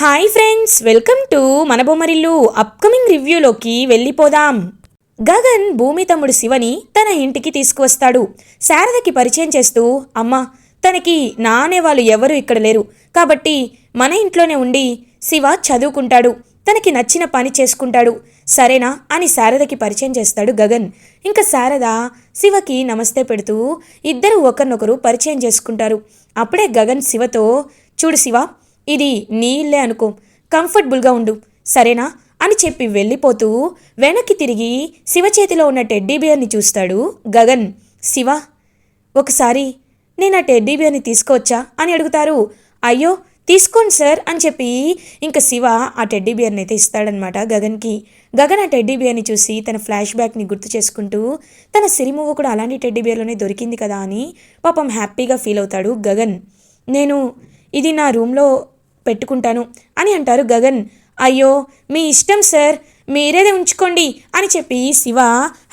Hi friends welcome to మన Bommarillu upcoming రివ్యూలోకి వెళ్ళిపోదాం. గగన్ భూమి తమ్ముడు శివని తన ఇంటికి తీసుకువస్తాడు. శారదకి పరిచయం చేస్తూ అమ్మా తనకి నా అనేవాళ్ళు ఎవరు ఇక్కడ లేరు. కాబట్టి మన ఇంట్లోనే ఉండి శివ చదువుకుంటాడు. తనకి నచ్చిన పని చేసుకుంటాడు. సరేనా అని శారదకి పరిచయం చేస్తాడు గగన్. ఇంకా శారద శివకి నమస్తే పెడుతూ ఇద్దరు ఒకరినొకరు పరిచయం చేసుకుంటారు. అప్పుడే గగన్ శివతో చూడు శివ ఇది నీ ఇల్లే అనుకో. కంఫర్టబుల్గా ఉండు. సరేనా? అని చెప్పి వెళ్ళిపోతూ వెనక్కి తిరిగి శివ చేతిలో ఉన్న టెడ్డీ బియర్ని చూస్తాడు గగన్. శివ ఒకసారి నేను ఆ టెడ్డీ బియర్ని తీసుకోవచ్చా అని అడుగుతారు. అయ్యో తీసుకోండి సార్ అని చెప్పి ఇంకా శివ ఆ టెడ్డీ బియర్ని అయితే ఇస్తాడనమాట గగన్కి. గగన్ ఆ టెడ్డీ బియర్ని చూసి తన ఫ్లాష్ బ్యాక్ని గుర్తు చేసుకుంటూ తన సిరిమూవ కూడా అలాంటి టెడ్డీ బియర్లోనే దొరికింది కదా అని పాపం హ్యాపీగా ఫీల్ అవుతాడు గగన్. నేను ఇది నా రూమ్లో పెట్టుకుంటాను అని అంటారు గగన్. అయ్యో మీ ఇష్టం సార్. మీరేదే ఉంచుకోండి అని చెప్పి శివ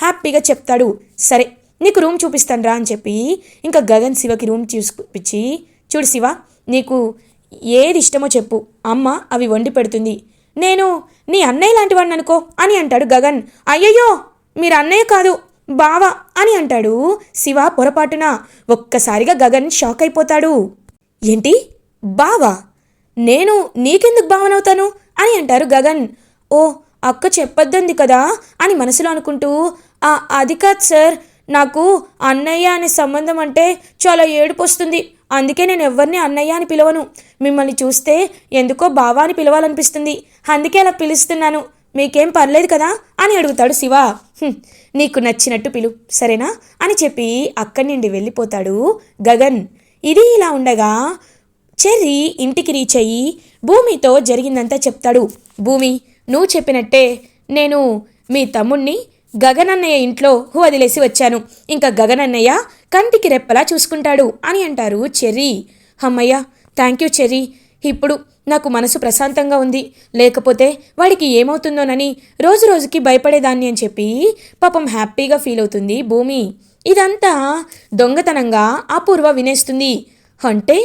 హ్యాపీగా చెప్తాడు. సరే నీకు రూమ్ చూపిస్తాను రా అని చెప్పి ఇంకా గగన్ శివకి రూమ్ చూపించి చూడు శివ నీకు ఏది ఇష్టమో చెప్పు. అమ్మ అవి వండి పెడుతుంది. నేను నీ అన్నయ్య లాంటి వాడిని అనుకో అని అంటాడు గగన్. అయ్యయ్యో మీరు అన్నయ్య కాదు బావ అని అంటాడు శివ పొరపాటున. ఒక్కసారిగా గగన్ షాక్ అయిపోతాడు. ఏంటి? బావా? నేను నీకెందుకు భావనవుతాను? అని అంటారు గగన్. ఓ అక్క చెప్పొద్దంది కదా? అని మనసులో అనుకుంటూ "ఆ, అది కాదు సార్. నాకు అన్నయ్య అనే సంబంధం అంటే చాలా ఏడుపు వస్తుంది అందుకే నేను ఎవరిని అన్నయ్య అని పిలవను. మిమ్మల్ని చూస్తే ఎందుకో బావా అని పిలవాలనిపిస్తుంది. అందుకే అలా పిలుస్తున్నాను. మీకేం పర్లేదు కదా? అని అడుగుతాడు శివ. నీకు నచ్చినట్టు పిలు సరేనా? అని చెప్పి అక్కడి నుండి వెళ్ళిపోతాడు గగన్. ఇది ఇలా ఉండగా చెర్రీ ఇంటికి రీచ్ అయ్యి భూమితో జరిగిందంతా చెప్తాడు. భూమి నువ్వు చెప్పినట్టే నేను మీ తమ్ముణ్ణి గగనన్నయ్య ఇంట్లో వదిలేసి వచ్చాను. ఇంకా గగనన్నయ్య కంటికి రెప్పలా చూసుకుంటాడు అని అంటారు చెర్రీ. అమ్మయ్య థ్యాంక్ యూ చెర్రీ. ఇప్పుడు నాకు మనసు ప్రశాంతంగా ఉంది. లేకపోతే వాడికి ఏమవుతుందోనని రోజు రోజుకి భయపడేదాన్ని అని చెప్పి పాపం హ్యాపీగా ఫీల్ అవుతుంది భూమి. ఇదంతా దొంగతనంగా అపూర్వ వినేస్తుంది. అంటే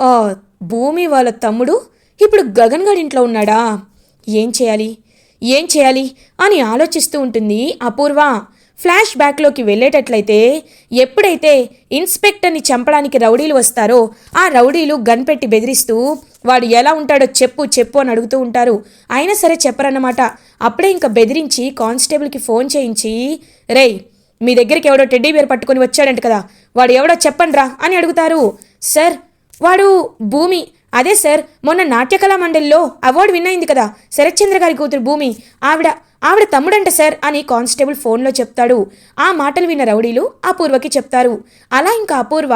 ఆ భూమి వాళ్ళ తమ్ముడు ఇప్పుడు గగన్ గడి ఇంట్లో ఉన్నాడా? ఏం చేయాలి? ఏం చేయాలి? అని ఆలోచిస్తూ ఉంటుంది అపూర్వ. ఫ్లాష్ బ్యాక్లోకి వెళ్ళేటట్లయితే ఎప్పుడైతే ఇన్స్పెక్టర్ని చంపడానికి రౌడీలు వస్తారో ఆ రౌడీలు గన్ పెట్టి బెదిరిస్తూ వాడు ఎలా ఉంటాడో చెప్పు చెప్పు అని అడుగుతూ ఉంటారు. అయినా సరే చెప్పరన్నమాట. అప్పుడే ఇంకా బెదిరించి కానిస్టేబుల్కి ఫోన్ చేయించి రేయ్ మీ దగ్గరికి ఎవడో టెడ్డీ బేర్ పట్టుకొని వచ్చాడంట కదా వాడు ఎవడో చెప్పండ్రా అని అడుగుతారు. సార్ వాడు భూమి. అదే సార్ మొన్న నాట్యకళా మండలిలో అవార్డు విన్ అయింది కదా శరత్చంద్ర గారి కూతురు భూమి. ఆవిడ ఆవిడ తమ్ముడంట సార్ అని కానిస్టేబుల్ ఫోన్లో చెప్తాడు. ఆ మాటలు విన్న రౌడీలు అపూర్వకి చెప్తారు. అలా ఇంకా అపూర్వ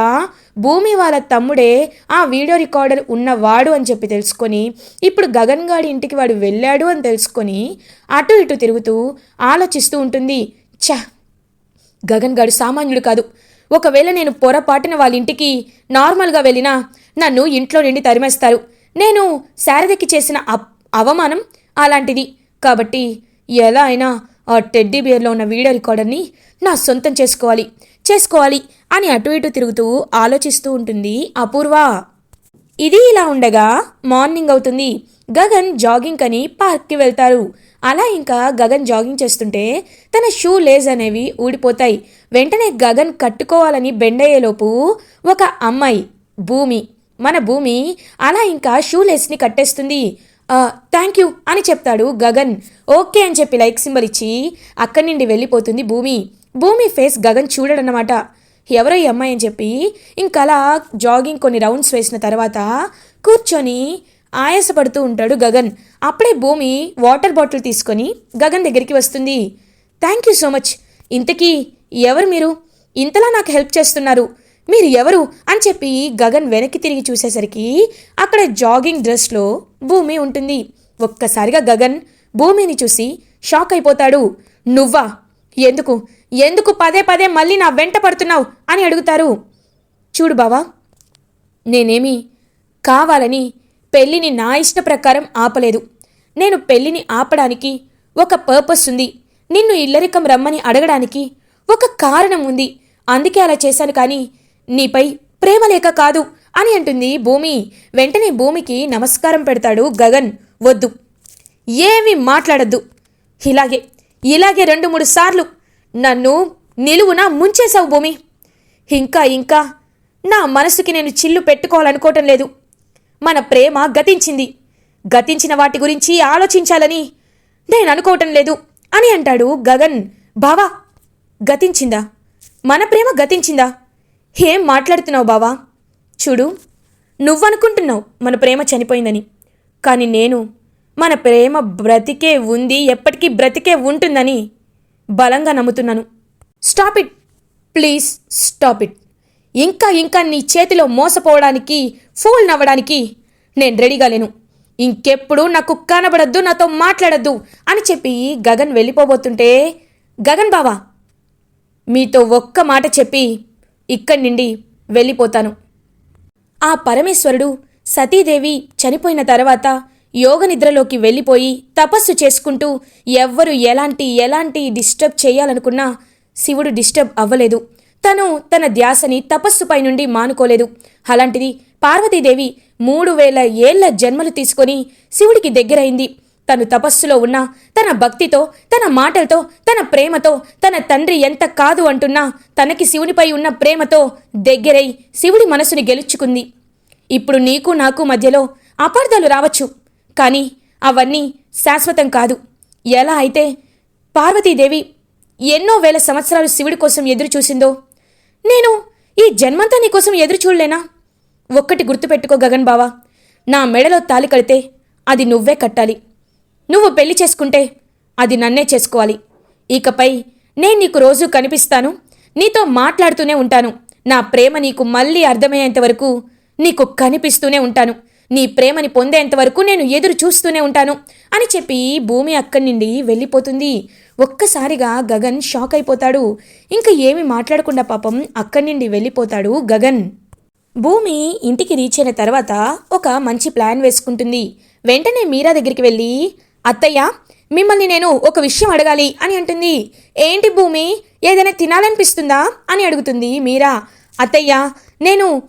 భూమి వాళ్ళ తమ్ముడే ఆ వీడియో రికార్డర్ ఉన్నవాడు అని చెప్పి తెలుసుకొని ఇప్పుడు గగన్ గాడి ఇంటికి వాడు వెళ్ళాడు అని తెలుసుకొని అటు ఇటు తిరుగుతూ ఆలోచిస్తూ ఉంటుంది. ఛ! గగన్ గాడు సామాన్యుడు కాదు. ఒకవేళ నేను పొరపాటిన వాళ్ళ ఇంటికి నార్మల్గా వెళ్ళినా నన్ను ఇంట్లో నుండి తరిమేస్తారు. నేను శారదకి చేసిన అప్ అవమానం అలాంటిది. కాబట్టి ఎలా అయినా ఆ టెడ్డీ బియర్లో ఉన్న వీడియో రికార్డర్ని నా సొంతం చేసుకోవాలి. చేసుకోవాలి అని అటు ఇటు తిరుగుతూ ఆలోచిస్తూ ఉంటుంది అపూర్వ. ఇది ఇలా ఉండగా మార్నింగ్ అవుతుంది. గగన్ జాగింగ్ అని పార్క్కి వెళ్తారు. అలా ఇంకా గగన్ జాగింగ్ చేస్తుంటే తన షూ లేజ్ అనేవి ఊడిపోతాయి. వెంటనే గగన్ కట్టుకోవాలని బెండయ్యేలోపు ఒక అమ్మాయి భూమి. మన భూమి అలా ఇంకా షూ లేస్ని కట్టేస్తుంది. థ్యాంక్ యూ అని చెప్తాడు గగన్. ఓకే అని చెప్పి లైక్ సింబల్ ఇచ్చి అక్కడి నుండి వెళ్ళిపోతుంది భూమి. భూమి ఫేస్ గగన్ చూడడన్నమాట. ఎవరో ఈ అమ్మాయి అని చెప్పి ఇంకలా జాగింగ్ కొన్ని రౌండ్స్ వేసిన తర్వాత కూర్చొని ఆయాసపడుతూ ఉంటాడు గగన్. అప్పుడే భూమి వాటర్ బాటిల్ తీసుకొని గగన్ దగ్గరికి వస్తుంది. థ్యాంక్ యూ సో మచ్ ఇంతకీ ఎవరు మీరు? ఇంతలా నాకు హెల్ప్ చేస్తున్నారు. మీరు ఎవరు? అని చెప్పి గగన్ వెనక్కి తిరిగి చూసేసరికి అక్కడ జాగింగ్ డ్రెస్లో భూమి ఉంటుంది. ఒక్కసారిగా గగన్ భూమిని చూసి షాక్ అయిపోతాడు. నువ్వా? ఎందుకు? ఎందుకు పదే పదే మళ్ళీ నా వెంట పడుతున్నావు అని అడుగుతారు. చూడు బావా నేనేమి కావాలని పెళ్ళిని నా ఇష్ట ప్రకారం ఆపలేదు. నేను పెళ్ళిని ఆపడానికి ఒక పర్పస్ ఉంది. నిన్ను ఇల్లరికం రమ్మని అడగడానికి ఒక కారణం ఉంది. అందుకే అలా చేశాను కానీ నీపై ప్రేమ లేక కాదు అని అంటుంది భూమి. వెంటనే భూమికి నమస్కారం పెడతాడు గగన్. వద్దు. ఏమీ మాట్లాడద్దు. ఇలాగే ఇలాగే రెండు మూడు సార్లు నన్ను నిలువున ముంచేశావు భూమి. ఇంకా ఇంకా నా మనసుకి నేను చిల్లు పెట్టుకోవాలనుకోవటం లేదు. మన ప్రేమ గతించింది. గతించిన వాటి గురించి ఆలోచించాలని నేను అనుకోవటం లేదు అని అంటాడు గగన్. బావా గతించిందా? మన ప్రేమ గతించిందా? ఏం మాట్లాడుతున్నావు బావా? చూడు నువ్వనుకుంటున్నావు మన ప్రేమ చనిపోయిందని. కానీ నేను మన ప్రేమ బ్రతికే ఉంది ఎప్పటికీ బ్రతికే ఉంటుందని. బలంగా నమ్ముతున్నాను. Stop it. Please stop it. ఇంకా ఇంకా నీ చేతిలో మోసపోవడానికి ఫూల్ నవ్వడానికి నేను రెడీగా లేను. ఇంకెప్పుడు నాకు కనబడద్దు నాతో మాట్లాడద్దు అని చెప్పి గగన్ వెళ్ళిపోబోతుంటే గగన్ బావా మీతో ఒక్క మాట చెప్పి ఇక్కడి నుండి వెళ్ళిపోతాను. ఆ పరమేశ్వరుడు సతీదేవి చనిపోయిన తర్వాత యోగ నిద్రలోకి వెళ్ళిపోయి తపస్సు చేసుకుంటూ ఎవ్వరు ఎలాంటి ఎలాంటి డిస్టర్బ్ చేయాలనుకున్నా శివుడు డిస్టర్బ్ అవ్వలేదు. తను తన ధ్యాసని తపస్సుపై నుండి మానుకోలేదు. అలాంటిది పార్వతీదేవి మూడు వేల ఏళ్ళ జన్మలు తీసుకొని శివుడికి దగ్గరైంది. తను తపస్సులో ఉన్న తన భక్తితో తన మాటలతో తన ప్రేమతో తన తండ్రి ఎంత కాదు అంటున్నా తనకి శివునిపై ఉన్న ప్రేమతో దగ్గరై శివుడి మనసుని గెలుచుకుంది. ఇప్పుడు నీకు నాకు మధ్యలో అపార్థాలు రావచ్చు. కానీ అవన్నీ శాశ్వతం కాదు. ఎలా అయితే పార్వతీదేవి ఎన్నో వేల సంవత్సరాలు శివుడి కోసం ఎదురు చూసిందో నేను ఈ జన్మంతా నీకోసం ఎదురు చూడలేనా? ఒక్కటి గుర్తుపెట్టుకో గగన్ బావా నా మెడలో తాలి కడితే అది నువ్వే కట్టాలి. నువ్వు పెళ్ళి చేసుకుంటే అది నన్నే చేసుకోవాలి. ఇకపై నేను నీకు రోజు కనిపిస్తాను నీతో మాట్లాడుతూనే ఉంటాను. నా ప్రేమ నీకు మళ్ళీ అర్థమయ్యేంత వరకు నీకు కనిపిస్తూనే ఉంటాను. నీ ప్రేమని పొందేంతవరకు నేను ఎదురు చూస్తూనే ఉంటాను అని చెప్పి భూమి అక్కడి నుండి వెళ్ళిపోతుంది. ఒక్కసారిగా గగన్ షాక్ అయిపోతాడు. ఇంకా ఏమి మాట్లాడకుండా పాపం అక్కడి నుండి వెళ్ళిపోతాడు గగన్. భూమి ఇంటికి రీచ్ అయిన తర్వాత ఒక మంచి ప్లాన్ వేసుకుంటుంది. వెంటనే మీరా దగ్గరికి వెళ్ళి అత్తయ్య మిమ్మల్ని నేను ఒక విషయం అడగాలి అని అంటుంది. ఏంటి భూమి ఏదైనా తినాలనిపిస్తుందా? అని అడుగుతుంది మీరా. అత్తయ్య నేను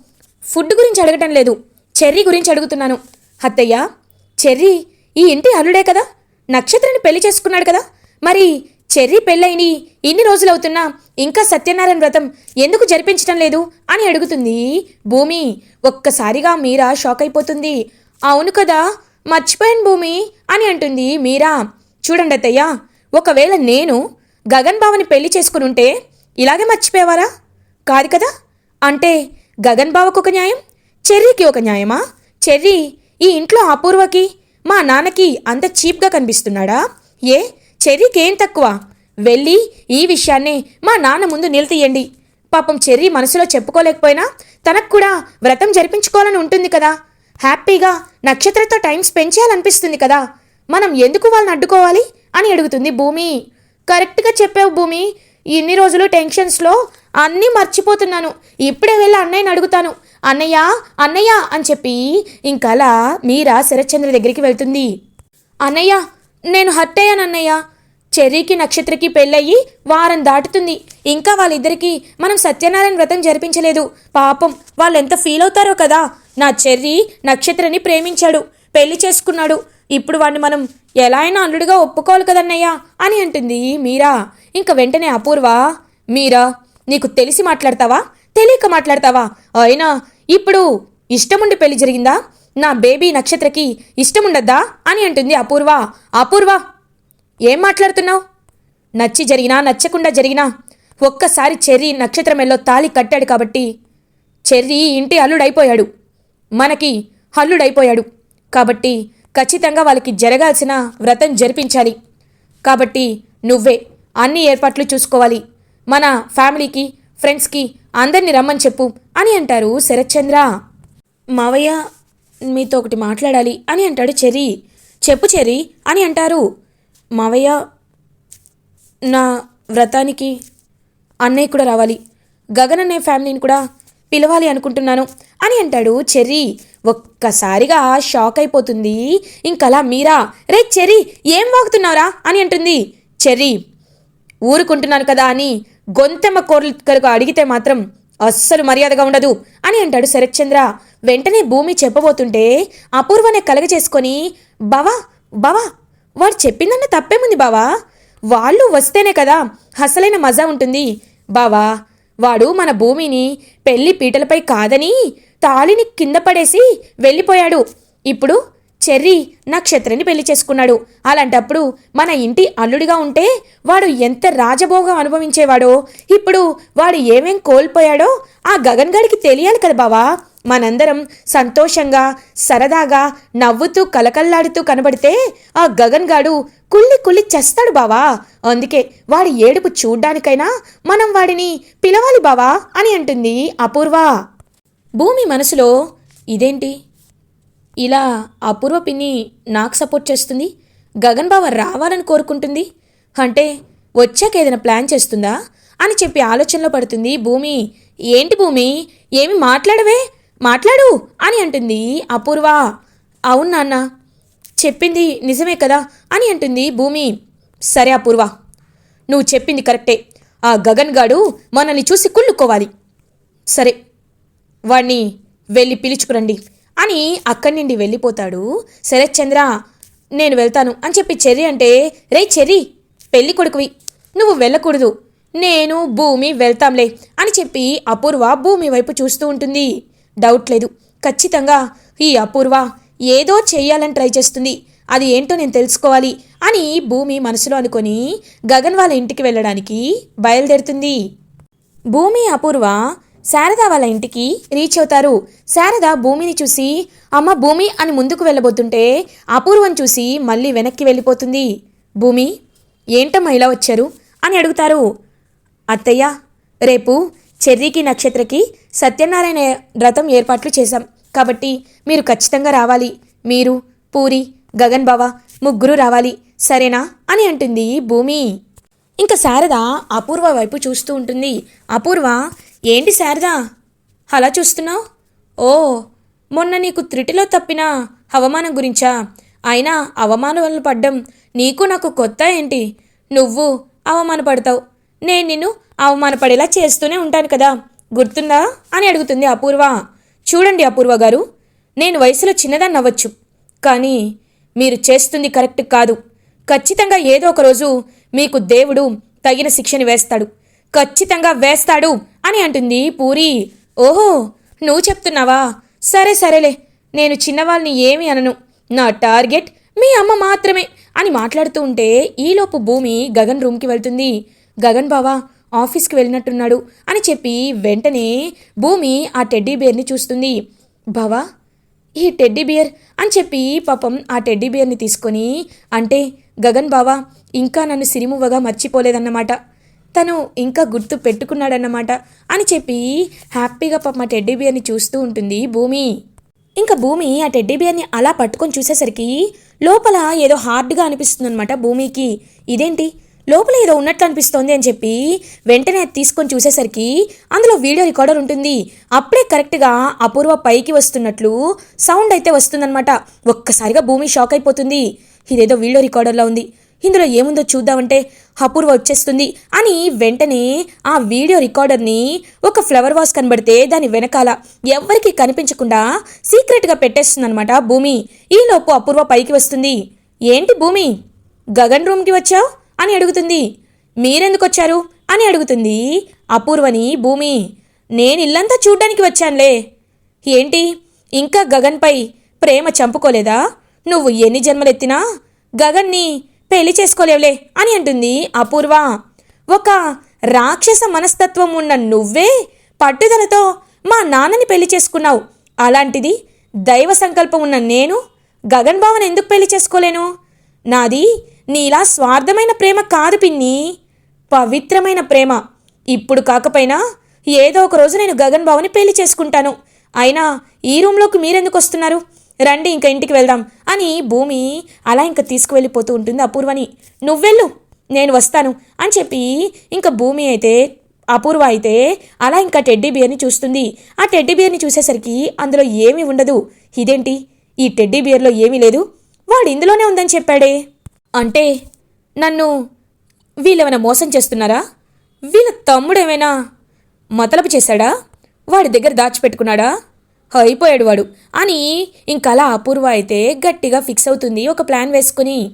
ఫుడ్ గురించి అడగటం లేదు. చెర్రీ గురించి అడుగుతున్నాను. అత్తయ్య చెర్రీ ఈ ఇంటి అల్లుడే కదా? నక్షత్రాన్ని పెళ్ళి చేసుకున్నాడు కదా? మరి చెర్రీ పెళ్ళైని ఇన్ని రోజులవుతున్నా ఇంకా సత్యనారాయణ వ్రతం ఎందుకు జరిపించటం లేదు అని అడుగుతుంది. భూమి ఒక్కసారిగా మీరా షాక్ అయిపోతుంది. అవును కదా మర్చిపోయాను భూమి అని అంటుంది మీరా. చూడండి అత్తయ్య ఒకవేళ నేను గగన్ బావని పెళ్ళి చేసుకుని ఉంటే ఇలాగే మర్చిపోయేవారా? కాదు కదా? అంటే గగన్ బావకు ఒక న్యాయం చెర్రీకి ఒక న్యాయమా? చెర్రీ ఈ ఇంట్లో అపూర్వకి మా నాన్నకి అంత చీప్గా కనిపిస్తున్నాడా? ఏ చెర్రీకేం ఏం తక్కువ? వెళ్ళి ఈ విషయాన్నే మా నాన్న ముందు నిలతీయండి. పాపం చెర్రీ మనసులో చెప్పుకోలేకపోయినా తనకు కూడా వ్రతం జరిపించుకోవాలని ఉంటుంది కదా. హ్యాపీగా నక్షత్రంతో టైం స్పెండ్ చేయాలనిపిస్తుంది కదా. మనం ఎందుకు వాళ్ళని అడ్డుకోవాలి? అని అడుగుతుంది భూమి. కరెక్ట్గా చెప్పావు భూమి. ఇన్ని రోజులు టెన్షన్స్లో అన్నీ మర్చిపోతున్నాను. ఇప్పుడే వెళ్ళి అన్నయ్యని అడుగుతాను. అన్నయ్య అన్నయ్య అని చెప్పి ఇంకలా మీరా శరత్చంద్ర దగ్గరికి వెళ్తుంది. అన్నయ్య నేను హర్ట్ అయ్యాను అన్నయ్య. చెర్రీకి నక్షత్రకి పెళ్ళయ్యి వారం దాటుతుంది. ఇంకా వాళ్ళిద్దరికీ మనం సత్యనారాయణ వ్రతం జరిపించలేదు. పాపం వాళ్ళు ఎంత ఫీల్ అవుతారో కదా. నా చెర్రీ నక్షత్రని ప్రేమించాడు. పెళ్ళి చేసుకున్నాడు. ఇప్పుడు వాడిని మనం ఎలా అయినా అల్లుడిగా ఒప్పుకోవాలి కదన్నయ్య అని అంటుంది మీరా. ఇంక వెంటనే అపూర్వ మీరా నీకు తెలిసి మాట్లాడతావా? తెలియక మాట్లాడతావా? అయినా ఇప్పుడు ఇష్టముండి పెళ్ళి జరిగిందా? నా బేబీ నక్షత్రకి ఇష్టముండద్దా? అని అంటుంది అపూర్వ. అపూర్వ ఏం మాట్లాడుతున్నావు? నచ్చి జరిగినా నచ్చకుండా జరిగినా ఒక్కసారి చెర్రీ నక్షత్రమెల్లో తాళి కట్టాడు కాబట్టి చెర్రీ ఇంటి అల్లుడైపోయాడు. మనకి హల్లుడైపోయాడు కాబట్టి ఖచ్చితంగా వాళ్ళకి జరగాల్సిన వ్రతం జరిపించాలి. కాబట్టి నువ్వే అన్ని ఏర్పాట్లు చూసుకోవాలి. మన ఫ్యామిలీకి ఫ్రెండ్స్కి అందరినీ రమ్మని చెప్పు అని అంటారు శరత్చంద్ర. మావయ్య మీతో ఒకటి మాట్లాడాలి అని అంటాడు చెర్రీ. చెప్పు చెర్రీ అని అంటారు. మావయ్య నా వ్రతానికి అన్నయ్య కూడా రావాలి. గగన్ అనే ఫ్యామిలీని కూడా పిలవాలి అనుకుంటున్నాను అని అంటాడు చెర్రీ. ఒక్కసారిగా షాక్ అయిపోతుంది. ఇంకలా మీరా? రే చెర్రీ ఏం వాగుతున్నావురా అని అంటుంది. చెర్రీ ఊరుకుంటున్నాను కదా అని గొంతెమ్మ కోరికలకు అడిగితే మాత్రం అస్సలు మర్యాదగా ఉండదు అని అంటాడు శరత్చంద్ర. వెంటనే భూమి చెప్పబోతుంటే అపూర్వనే కలగజేసుకొని బావా బావా వాడు చెప్పిందన్న తప్పేముంది బావా? వాళ్ళు వస్తేనే కదా అసలైన మజా ఉంటుంది. బావా వాడు మన భూమిని పెళ్ళి పీటలపై కాదని తాళిని కింద పడేసి వెళ్ళిపోయాడు. ఇప్పుడు చెర్రీ నక్షత్రని పెళ్ళి చేసుకున్నాడు. అలాంటప్పుడు మన ఇంటి అల్లుడిగా ఉంటే వాడు ఎంత రాజభోగం అనుభవించేవాడో ఇప్పుడు వాడు ఏమేం కోల్పోయాడో ఆ గగన్ గడికి తెలియాలి కదా బావా. మనందరం సంతోషంగా సరదాగా నవ్వుతూ కలకల్లాడుతూ కనబడితే ఆ గగన్ గాడు కుళ్ళి కుళ్ళి చేస్తాడు బావా. అందుకే వాడి ఏడుపు చూడ్డానికైనా మనం వాడిని పిలవాలి బావా అని అంటుంది అపూర్వ. భూమి మనసులో ఇదేంటి? ఇలా అపూర్వ పిన్ని నాకు సపోర్ట్ చేస్తుంది? గగన్ బావ రావాలని కోరుకుంటుంది? అంటే వచ్చాక ఏదైనా ప్లాన్ చేస్తుందా? అని చెప్పి ఆలోచనలో పడుతుంది భూమి. ఏంటి భూమి? ఏమి మాట్లాడవే? మాట్లాడు! అని అంటుంది అపూర్వ. అవును నాన్న చెప్పింది నిజమే కదా? అని అంటుంది భూమి. సరే అపూర్వ నువ్వు చెప్పింది కరెక్టే. ఆ గగన్ గాడు మనల్ని చూసి కుళ్ళుకోవాలి. సరే వాణ్ణి వెళ్ళి పిలుచుకురండి. అని అక్కడి నుండి వెళ్ళిపోతాడు. శరత్చంద్ర నేను వెళ్తాను అని చెప్పి చెర్రి అంటే రే చెర్రి పెళ్ళి కొడుకువి నువ్వు వెళ్ళకూడదు. నేను భూమి వెళ్తాంలే అని చెప్పి అపూర్వ భూమి వైపు చూస్తూ ఉంటుంది. డౌట్ లేదు. ఖచ్చితంగా ఈ అపూర్వ ఏదో చెయ్యాలని ట్రై చేస్తుంది. అది ఏంటో నేను తెలుసుకోవాలి అని భూమి మనసులో అనుకొని గగన్ వాళ్ళ ఇంటికి వెళ్ళడానికి బయలుదేరుతుంది. భూమి అపూర్వ శారద వాళ్ళ ఇంటికి రీచ్ అవుతారు. శారద భూమిని చూసి అమ్మ భూమి అని ముందుకు వెళ్ళబోతుంటే అపూర్వం చూసి మళ్ళీ వెనక్కి వెళ్ళిపోతుంది. భూమి ఏంటమ్మా ఇలా వచ్చారు? అని అడుగుతారు. అత్తయ్య రేపు చెర్రీకి నక్షత్రకి సత్యనారాయణ వ్రతం ఏర్పాట్లు చేశాం. కాబట్టి మీరు ఖచ్చితంగా రావాలి. మీరు పూరి గగన్ బావ ముగ్గురు రావాలి. సరేనా? అని అంటుంది భూమి. ఇంకా శారద అపూర్వ వైపు చూస్తూ ఉంటుంది. అపూర్వ ఏంటి శారదా? అలా చూస్తున్నావు? ఓ మొన్న నీకు త్రిటిలో తప్పిన అవమానం గురించా? అయినా అవమానం వల్ల పడ్డం నీకు నాకు కొత్త ఏంటి? నువ్వు అవమానపడతావు. నేను నిన్ను అవమానపడేలా చేస్తూనే ఉంటాను కదా. గుర్తుందా? అని అడుగుతుంది అపూర్వ. చూడండి అపూర్వ గారు నేను వయసులో చిన్నదాన్ని అవ్వచ్చు. కానీ మీరు చేస్తుంది కరెక్ట్ కాదు. ఖచ్చితంగా ఏదో ఒక రోజు మీకు దేవుడు తగిన శిక్షని వేస్తాడు. ఖచ్చితంగా వేస్తాడు. అని అంటుంది పూరి. ఓహో నువ్వు చెప్తున్నావా? సరే సరేలే. నేను చిన్నవాళ్ళని ఏమి అనను. నా టార్గెట్ మీ అమ్మ మాత్రమే అని మాట్లాడుతూ ఉంటే ఈలోపు భూమి గగన్ రూమ్కి వెళ్తుంది. గగన్ బావా ఆఫీస్కి వెళ్ళినట్టున్నాడు అని చెప్పి వెంటనే భూమి ఆ టెడ్డీ బేర్ని చూస్తుంది. బావా ఈ టెడ్డీ బియర్ అని చెప్పి పాపం ఆ టెడ్డీ బియర్ని తీసుకొని అంటే గగన్ బావా ఇంకా నన్ను సిరిమువ్వగా మర్చిపోలేదన్నమాట. తను ఇంకా గుర్తు పెట్టుకున్నాడన్నమాట అని చెప్పి హ్యాపీగా పాప మా టెడ్డీ బియర్ని చూస్తూ ఉంటుంది భూమి. ఇంకా భూమి ఆ టెడ్డీ బియర్ని అలా పట్టుకొని చూసేసరికి లోపల ఏదో హార్డ్గా అనిపిస్తుంది అనమాట భూమికి. ఇదేంటి? లోపల ఏదో ఉన్నట్లు అనిపిస్తోంది అని చెప్పి వెంటనే అది తీసుకొని చూసేసరికి అందులో వీడియో రికార్డర్ ఉంటుంది. అప్పుడే కరెక్ట్గా అపూర్వ పైకి వస్తున్నట్లు సౌండ్ అయితే వస్తుందన్నమాట. ఒక్కసారిగా భూమి షాక్ అయిపోతుంది. ఇదేదో వీడియో రికార్డర్లో ఉంది. ఇందులో ఏముందో చూద్దామంటే అపూర్వ వచ్చేస్తుంది అని వెంటనే ఆ వీడియో రికార్డర్ని ఒక ఫ్లవర్ వాస్ కనబడితే దాని వెనకాల ఎవ్వరికీ కనిపించకుండా సీక్రెట్గా పెట్టేస్తుందనమాట భూమి. ఈలోపు అపూర్వ పైకి వస్తుంది. ఏంటి భూమి? గగన్ రూమ్కి వచ్చావు? అని అడుగుతుంది. మీరెందుకు వచ్చారు? అని అడుగుతుంది అపూర్వని భూమి. నేను ఇల్లంతా చూడ్డానికి వచ్చానులే. ఏంటి? ఇంకా గగన్పై ప్రేమ చంపుకోలేదా? నువ్వు ఎన్ని జన్మలెత్తినా గగన్ని పెళ్ళి చేసుకోలేవులే అని అంటుంది అపూర్వ. ఒక రాక్షస మనస్తత్వం ఉన్న నువ్వే పట్టుదలతో మా నాన్నని పెళ్ళి చేసుకున్నావు. అలాంటిది దైవ సంకల్పం ఉన్న నేను గగన్ భావన ఎందుకు పెళ్ళి చేసుకోలేను? నాది నీలా స్వార్థమైన ప్రేమ కాదు పిన్ని. పవిత్రమైన ప్రేమ. ఇప్పుడు కాకపోయినా ఏదో ఒక రోజు నేను గగన్ బావని పెళ్ళి చేసుకుంటాను. అయినా ఈ రూమ్లోకి మీరెందుకు వస్తున్నారు? రండి ఇంకా ఇంటికి వెళ్దాం అని భూమి అలా ఇంకా తీసుకువెళ్ళిపోతూ ఉంటుంది అపూర్వని. నువ్వెళ్ళు నేను వస్తాను అని చెప్పి ఇంకా భూమి అయితే అపూర్వ అయితే అలా ఇంకా టెడ్డీ బియర్ని చూస్తుంది. ఆ టెడ్డీ బియర్ని చూసేసరికి అందులో ఏమీ ఉండదు. ఇదేంటి? ఈ టెడ్డీ బియర్లో ఏమీ లేదు. వాడు ఇందులోనే ఉందని చెప్పాడే. అంటే నన్ను వీళ్ళేమైనా మోసం చేస్తున్నారా? వీళ్ళ తమ్ముడేమైనా మతలపు చేశాడా? వాడి దగ్గర దాచిపెట్టుకున్నాడా? అయిపోయాడు వాడు. అని ఇంకలా అపూర్వ అయితే గట్టిగా ఫిక్స్ అవుతుంది ఒక ప్లాన్ వేసుకుని.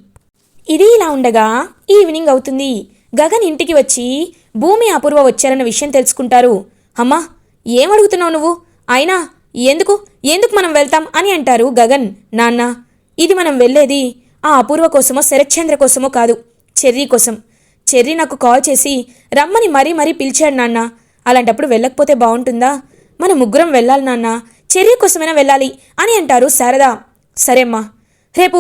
ఇది ఇలా ఉండగా ఈవినింగ్ అవుతుంది. గగన్ ఇంటికి వచ్చి భూమి అపూర్వ వచ్చారన్న విషయం తెలుసుకుంటారు. అమ్మా ఏం అడుగుతున్నావు నువ్వు? అయినా ఎందుకు? ఎందుకు మనం వెళ్తాం అని అంటారు గగన్. నాన్న ఇది మనం వెళ్ళేది ఆ అపూర్వ కోసమో శరత్చంద్ర కోసమో కాదు. చెర్రీ కోసం. చెర్రీ నాకు కాల్ చేసి రమ్మని మరీ మరీ పిలిచాడు నాన్న. అలాంటప్పుడు వెళ్ళకపోతే బాగుంటుందా? మన ముగ్గురం వెళ్ళాలి నాన్న. చెర్రీ కోసమైనా వెళ్ళాలి అని అంటారు శారద. సరేమ్మా రేపు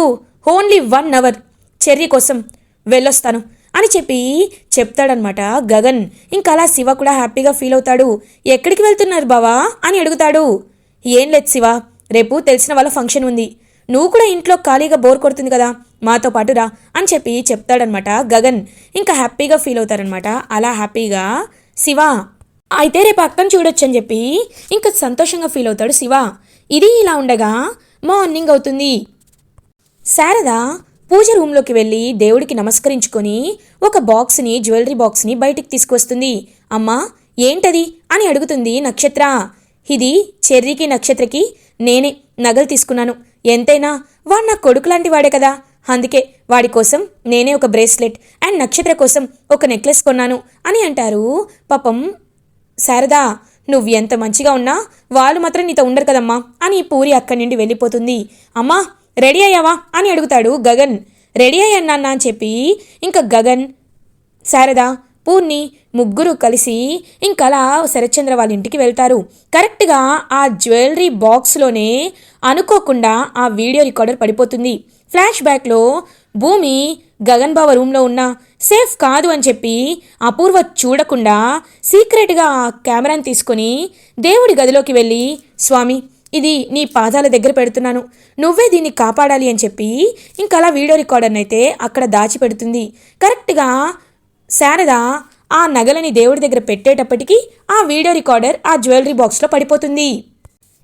ఓన్లీ వన్ అవర్ చెర్రీ కోసం వెళ్ళొస్తాను అని చెప్పి చెప్తాడనమాట గగన్. ఇంకా అలా శివ కూడా హ్యాపీగా ఫీల్ అవుతాడు. ఎక్కడికి వెళ్తున్నారు బావా అని అడుగుతాడు. ఏం లేదు శివ రేపు తెలిసిన వాళ్ళ ఫంక్షన్ ఉంది. నువ్వు కూడా ఇంట్లో ఖాళీగా బోర్ కొడుతుంది కదా మాతో పాటు రా అని చెప్పి చెప్తాడనమాట గగన్. ఇంకా హ్యాపీగా ఫీల్ అవుతారనమాట అలా హ్యాపీగా శివ అయితే రేపు అక్కను చూడొచ్చు అని చెప్పి ఇంకా సంతోషంగా ఫీల్ అవుతాడు శివ. ఇది ఇలా ఉండగా మార్నింగ్ అవుతుంది. శారద పూజ రూమ్లోకి వెళ్ళి దేవుడికి నమస్కరించుకొని ఒక బాక్స్ని జ్యువెలరీ బాక్స్ని బయటికి తీసుకొస్తుంది అమ్మా ఏంటది? అని అడుగుతుంది నక్షత్ర. ఇది చెర్రీకి నక్షత్రకి నేనే నగలు తీసుకున్నాను. ఎంతైనా వాడు నా కొడుకు లాంటి వాడే కదా. అందుకే వాడి కోసం నేనే ఒక బ్రేస్లెట్ అండ్ నక్షత్ర కోసం ఒక నెక్లెస్ కొన్నాను అని అంటారు. పాపం శారదా నువ్వు ఎంత మంచిగా ఉన్నా వాళ్ళు మాత్రం నీతో ఉండరు కదమ్మా అని పూరి అక్కడి నుండి వెళ్ళిపోతుంది. అమ్మా రెడీ అయ్యావా అని అడుగుతాడు గగన్. రెడీ అయ్యాను అని చెప్పి ఇంకా గగన్ శారదా పూర్ణి ముగ్గురు కలిసి ఇంకలా శరత్చంద్ర వాళ్ళ ఇంటికి వెళ్తారు. కరెక్ట్గా ఆ జ్యువెలరీ బాక్స్లోనే అనుకోకుండా ఆ వీడియో రికార్డర్ పడిపోతుంది. ఫ్లాష్ బ్యాక్లో భూమి గగన్ బావ రూమ్లో ఉన్న సేఫ్ కాదు అని చెప్పి అపూర్వ చూడకుండా సీక్రెట్గా కెమెరాని తీసుకొని దేవుడి గదిలోకి వెళ్ళి స్వామి ఇది నీ పాదాల దగ్గర పెడుతున్నాను. నువ్వే దీన్ని కాపాడాలి అని చెప్పి ఇంకా అలా వీడియో రికార్డర్ని అయితే అక్కడ దాచిపెడుతుంది. కరెక్ట్గా శారద ఆ నగలని దేవుడి దగ్గర పెట్టేటప్పటికీ ఆ వీడియో రికార్డర్ ఆ జ్యువెలరీ బాక్స్లో పడిపోతుంది.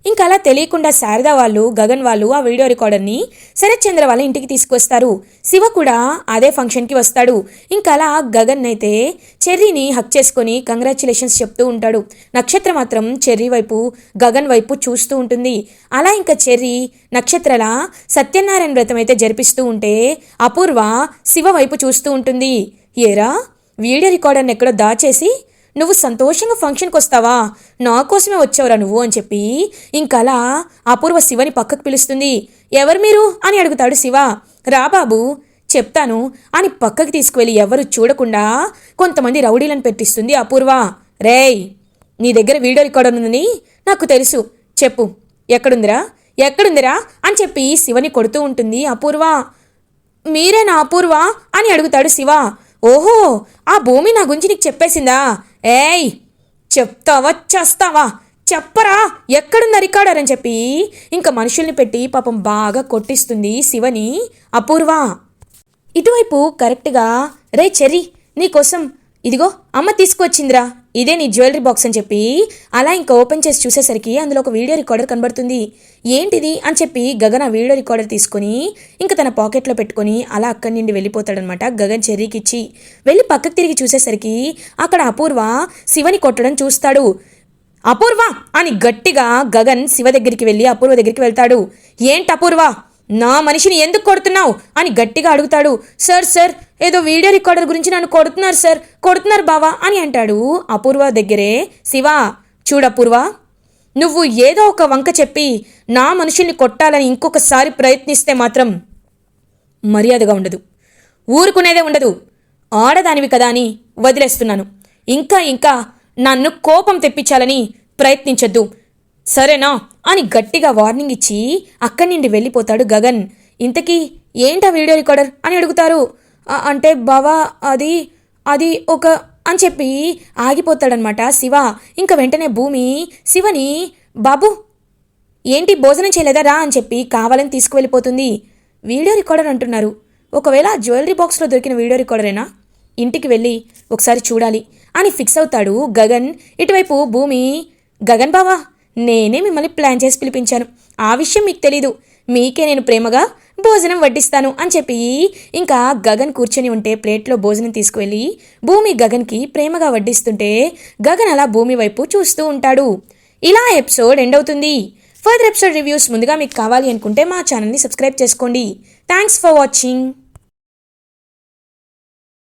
ఇంకా అలా తెలియకుండా శారద వాళ్ళు గగన్ వాళ్ళు ఆ వీడియో రికార్డర్ని శరత్చంద్ర వాళ్ళ ఇంటికి తీసుకొస్తారు శివ కూడా అదే ఫంక్షన్కి వస్తాడు. ఇంకా అలా గగన్ అయితే చెర్రీని హక్ చేసుకొని కంగ్రాచులేషన్స్ చెప్తూ ఉంటాడు. నక్షత్ర మాత్రం చెర్రీ వైపు గగన్ వైపు చూస్తూ ఉంటుంది. అలా ఇంకా చెర్రీ నక్షత్రల సత్యనారాయణ వ్రతం అయితే జరిపిస్తూ ఉంటే అపూర్వ శివ వైపు చూస్తూ ఉంటుంది. ఏరా? వీడియో రికార్డర్ని ఎక్కడో దాచేసి నువ్వు సంతోషంగా ఫంక్షన్కి వస్తావా? నా కోసమే వచ్చావురా నువ్వు అని చెప్పి ఇంకలా అపూర్వ శివని పక్కకు పిలుస్తుంది. ఎవరు మీరు? అని అడుగుతాడు శివ. రా బాబు చెప్తాను. అని పక్కకి తీసుకువెళ్ళి ఎవరు చూడకుండా కొంతమంది రౌడీలను పెట్టిస్తుంది అపూర్వ. రేయ్ నీ దగ్గర వీడియో రికార్డర్ ఉందని నాకు తెలుసు. చెప్పు ఎక్కడుందిరా? ఎక్కడుందిరా? అని చెప్పి శివని కొడుతూ ఉంటుంది అపూర్వ. మీరేనా అపూర్వ? అని అడుగుతాడు శివ. ఓహో ఆ భూమి నా గురించి నీకు చెప్పేసిందా? ఏయ్ చెప్తావా చేస్తావా? చెప్పరా ఎక్కడున్న రికార్డర్ అని చెప్పి ఇంకా మనుషుల్ని పెట్టి పాపం బాగా కొట్టిస్తుంది శివని అపూర్వ. ఇటువైపు కరెక్ట్గా రే చెర్రీ నీకోసం ఇదిగో అమ్మ తీసుకొచ్చిందిరా. ఇదే నీ జ్యువెలరీ బాక్స్ అని చెప్పి అలా ఇంకా ఓపెన్ చేసి చూసేసరికి అందులో ఒక వీడియో రికార్డర్ కనబడుతుంది. ఏంటిది? అని చెప్పి గగన్ ఆ వీడియో రికార్డర్ తీసుకొని ఇంకా తన పాకెట్లో పెట్టుకొని అలా అక్కడి నుండి వెళ్ళిపోతాడనమాట గగన్ చెర్రీకి ఇచ్చి వెళ్ళి పక్కకు తిరిగి చూసేసరికి అక్కడ అపూర్వ శివని కొట్టడం చూస్తాడు. అపూర్వ! అని గట్టిగా గగన్ శివ దగ్గరికి వెళ్ళి అపూర్వ దగ్గరికి వెళ్తాడు. ఏంటి అపూర్వ? నా మనిషిని ఎందుకు కొడుతున్నావు? అని గట్టిగా అడుగుతాడు. సార్ సార్ ఏదో వీడియో రికార్డర్ గురించి నన్ను కొడుతున్నారు సార్. కొడుతున్నారు బావా అని అంటాడు అపూర్వ దగ్గరే. శివ చూడపూర్వ నువ్వు ఏదో ఒక వంక చెప్పి నా మనుషుల్ని కొట్టాలని ఇంకొకసారి ప్రయత్నిస్తే మాత్రం మర్యాదగా ఉండదు. ఊరుకునేదే ఉండదు. ఆడదానివి కదా అని వదిలేస్తున్నాను. ఇంకా ఇంకా నన్ను కోపం తెప్పించాలని ప్రయత్నించద్దు. సరేనా అని గట్టిగా వార్నింగ్ ఇచ్చి అక్కడి నుండి వెళ్ళిపోతాడు గగన్. ఇంతకీ ఏంటా వీడియో రికార్డర్ అని అడుగుతారు. అంటే బావా అది అది ఒక అని చెప్పి ఆగిపోతాడనమాట శివ. ఇంకా వెంటనే భూమి శివని బాబు ఏంటి భోజనం చేయలేదా రా అని చెప్పి కావాలని తీసుకువెళ్ళిపోతుంది. వీడియో రికార్డర్ అంటున్నారు. ఒకవేళ జ్యువెలరీ బాక్స్లో దొరికిన వీడియో రికార్డరేనా? ఇంటికి వెళ్ళి ఒకసారి చూడాలి అని ఫిక్స్ అవుతాడు గగన్. ఇటువైపు భూమి గగన్ బావా నేనే మిమ్మల్ని ప్లాన్ చేసి పిలిపించాను. ఆ విషయం మీకు తెలీదు. మీకే నేను ప్రేమగా భోజనం వడ్డిస్తాను అని చెప్పి ఇంకా గగన్ కూర్చొని ఉంటే ప్లేట్లో భోజనం తీసుకువెళ్ళి భూమి గగన్కి ప్రేమగా వడ్డిస్తుంటే గగన్ అలా భూమి వైపు చూస్తూ ఉంటాడు. ఇలా ఎపిసోడ్ ఎండ్ అవుతుంది. ఫర్దర్ ఎపిసోడ్ రివ్యూస్ ముందుగా మీకు కావాలి అనుకుంటే మా ఛానల్ని సబ్స్క్రైబ్ చేసుకోండి. Thanks for watching.